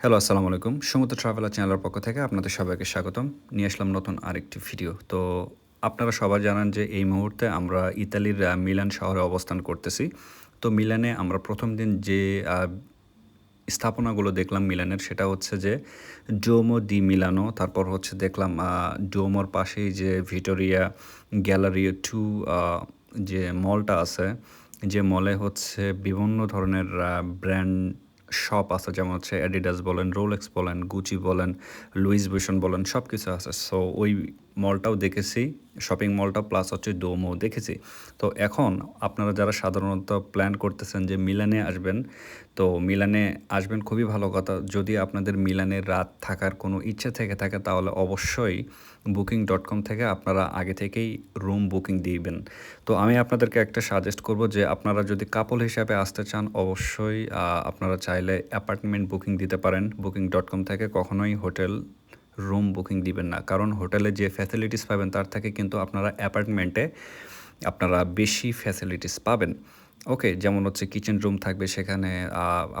Hello, আসসালামু আলাইকুম। সমুদ্র ট্রাভেলার চ্যানেলের পক্ষ থেকে আপনাদের সবাইকে স্বাগতম। নিয়ে আসলাম নতুন আরেকটি ভিডিও তো আপনারা সবাই জানান যে এই মুহূর্তে আমরা ইতালির মিলান শহরে অবস্থান করতেছি। তো মিলানে আমরা প্রথম দিন যে স্থাপনাগুলো দেখলাম মিলানের, সেটা হচ্ছে যে ডোমো দি মিলানো তারপর হচ্ছে দেখলাম ডোমোর পাশেই যে ভিটোরিয়া গ্যালারি টু যে মলটা আছে, যে মলে হচ্ছে বিভিন্ন ধরনের ব্র্যান্ড শপ আছে, যেমন হচ্ছে অ্যাডিডাস বলেন রোলেক্স বলেন গুচি বলেন লুইস ভূষণ বলেন সব কিছু আছে। সো ওই মলটাও দেখেছি শপিং মলটা প্লাস হচ্ছে ডোমও দেখেছি। তো এখন আপনারা যারা সাধারণত প্ল্যান করতেছেন যে মিলানে আসবেন, তো মিলানে আসবেন খুবই ভালো কথা। যদি আপনাদের মিলানে রাত থাকার কোনো ইচ্ছে থেকে থাকে, তাহলে অবশ্যই বুকিং ডট কম থেকে আপনারা আগে থেকেই রুম বুকিং দিবেন। তো আমি আপনাদেরকে একটা সাজেস্ট করব যে আপনারা যদি কাপল হিসাবে আসতে চান, অবশ্যই আপনারা চাইলে অ্যাপার্টমেন্ট বুকিং দিতে পারেন। বুকিং ডট কম থেকে কখনোই হোটেল রুম বুকিং দিবেন না। কারণ হোটেলে যে ফ্যাসিলিটিস পাবেন, তার থেকে কিন্তু আপনারা অ্যাপার্টমেন্টে আপনারা বেশি ফ্যাসিলিটিস পাবেন। ওকে যেমন হচ্ছে কিচেন রুম থাকবে, সেখানে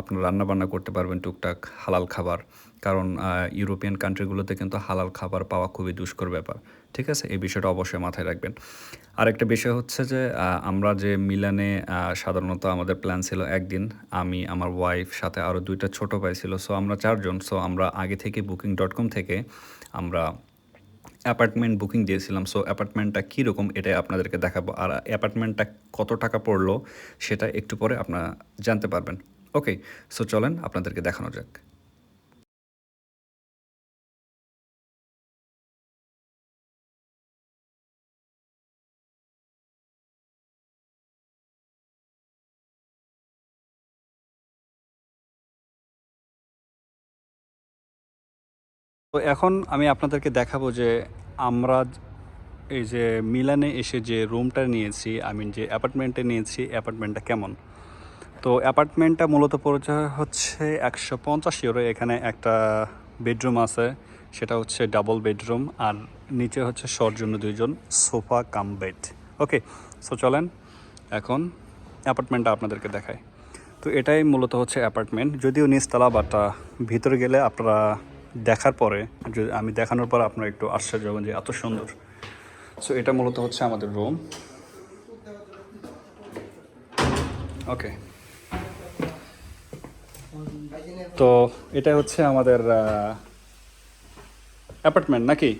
আপনার আপনারা রান্না বান্না করতে পারবেন টুকটাক হালাল খাবার। কারণ ইউরোপিয়ান কান্ট্রিগুলোতে কিন্তু হালাল খাবার পাওয়া খুবই দুষ্কর ব্যাপার। ঠিক আছে? এই বিষয়টা অবশ্যই মাথায় রাখবেন। আরেকটা বিষয় হচ্ছে যে আমরা যে মিলানে সাধারণত আমাদের প্ল্যান ছিল একদিন আমি, আমার ওয়াইফ সাথে আরও দুইটা ছোট ভাই ছিল। সো আমরা চারজন সো আমরা আগে থেকে বুকিং ডট কম থেকে আমরা অ্যাপার্টমেন্ট বুকিং দিয়েছিলাম। সো অ্যাপার্টমেন্টটা কীরকম এটাই আপনাদেরকে দেখাবো। আর অ্যাপার্টমেন্টটা কত টাকা পড়ল সেটা একটু পরে আপনারা জানতে পারবেন। ওকে সো চলেন আপনাদেরকে দেখানো যাক। তো এখন আমি আপনাদেরকে দেখাবো যে আমরা এই যে মিলানে এসে যে রুমটা নিয়েছি আই মিন যে অ্যাপার্টমেন্টে নিয়েছি, অ্যাপার্টমেন্টটা কেমন? তো অ্যাপার্টমেন্টটা মূলত পরিচয় হচ্ছে একশো পঞ্চাশ ইউরো এখানে একটা বেডরুম আছে, সেটা হচ্ছে ডাবল বেডরুম, আর নিচে হচ্ছে শর জন্য দুইজন sofa cum bed. Okay so চলেন এখন অ্যাপার্টমেন্টটা আপনাদেরকে দেখায় তো এটাই মূলত হচ্ছে অ্যাপার্টমেন্ট, যদিও নিচতলা বাট ভিতরে গেলে আপনারা দেখার পরে, যদি আমি দেখানোর পর আপনারা একটু আশ্চর্য হবেন যে এত সুন্দর। সো এটা মূলত হচ্ছে আমাদের রুম ওকে তো এটা হচ্ছে আমাদের অ্যাপার্টমেন্ট নাকি?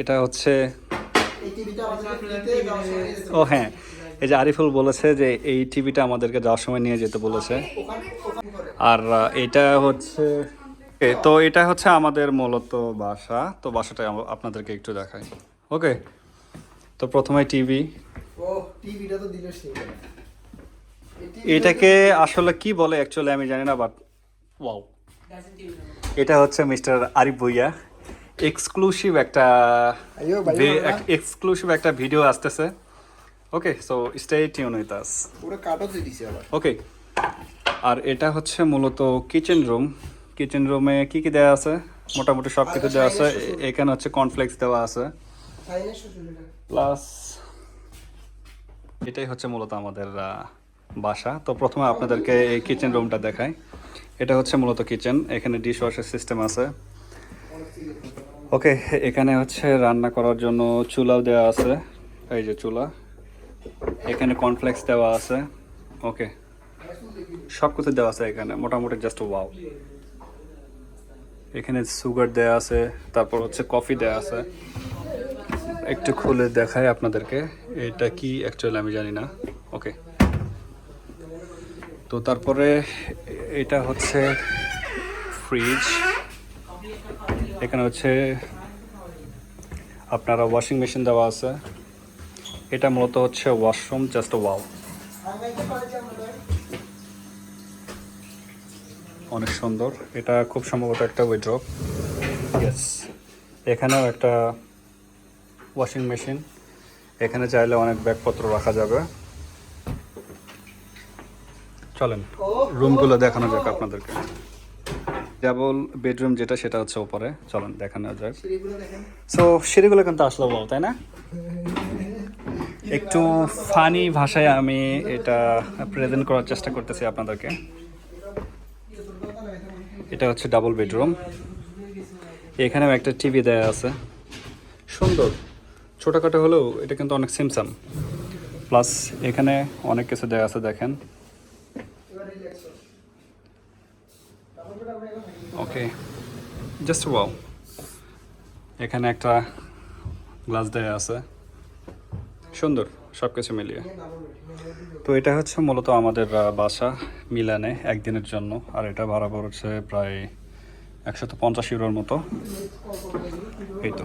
এটা হচ্ছে, ও হ্যাঁ এই যে আরিফুল বলেছে যে এই টিভিটা আমাদেরকে যাওয়ার সময় নিয়ে যেতে বলেছে। আর এটা হচ্ছে এ, তো এটা হচ্ছে আমাদের মূলত বাসা। তো বাসাটা আপনাদেরকে একটু দেখাই। ওকে তো প্রথমে টিভি ও টিভিটা তো দিল এটাকে আসলে কি বলে অ্যাকচুয়ালি আমি জানি না বাট ওয়াও এটা হচ্ছে মিস্টার আরিফ ভুইয়া। এক্সক্লুসিভ একটা। এক্সক্লুসিভ একটা ভিডিও আসতেছে। Okay so stay tune with us পুরো কাটও দিছে আবার। ওকে আর এটা হচ্ছে মূলত কিচেন রুম কিচেন রুমে কি কি দেওয়া আছে? মোটামুটি সব কিছু দেওয়া আছে। এখানে হচ্ছে কর্নফ্লেক্স দেওয়া আছে। প্লাস এটাই হচ্ছে মূলত আমাদের বাসা। তো প্রথমে আপনাদেরকে এই কিচেন রুমটা দেখাই। এটা হচ্ছে মূলত কিচেন এখানে ডিশ ওয়াশের সিস্টেম আছে। ওকে এখানে হচ্ছে রান্না করার জন্য চুলাও দেওয়া আছে। এই যে চুলা। এখানে কর্নফ্লেক্স দেওয়া আছে। ওকে সব কিছু দেওয়া আছে এখানে। মোটামুটি জাস্ট ওয়াও এখানে সুগার দেওয়া আছে, তারপর হচ্ছে কফি দেওয়া আছে। একটু খুলে দেখায় আপনাদেরকে, এটা কি অ্যাকচুয়ালি আমি জানি না। ওকে তো তারপরে এটা হচ্ছে ফ্রিজ এখানে হচ্ছে আপনারা ওয়াশিং মেশিন দেওয়া আছে। এটা মূলত হচ্ছে ওয়াশরুম জাস্ট ওয়াও অনেক সুন্দর। এটা খুব সম্ভবত একটা উইড্রপ ইয়েস এখানেও একটা ওয়াশিং মেশিন এখানে চাইলে অনেক ব্যাগপত্র রাখা যাবে। চলেন রুমগুলো দেখানো যাক আপনাদেরকে। ডাবল বেডরুম যেটা সেটা হচ্ছে ওপরে। চলেন দেখানো যাক। সো সিঁড়িগুলো কিন্তু আসলো বল তাই না? একটু ফানি ভাষায় আমি এটা প্রেজেন্ট করার চেষ্টা করতেছি আপনাদেরকে। এটা হচ্ছে ডাবল বেডরুম এখানেও একটা টিভি দেয়া আছে। সুন্দর। ছোটোখাটো হলেও এটা কিন্তু অনেক সিমসাম। প্লাস এখানে অনেক কিছু দেয়া আছে, দেখেন। ওকে জাস্ট ওয়াও এখানে একটা গ্লাস দেয়া আছে। সুন্দর। সব কিছু মিলিয়ে। তো এটা হচ্ছে মূলত আমাদের বাসা মিলানে একদিনের জন্য। আর এটা ভাড়া পড়ছে প্রায় একশো তো পঞ্চাশ ইউরোর মতো। এই তো।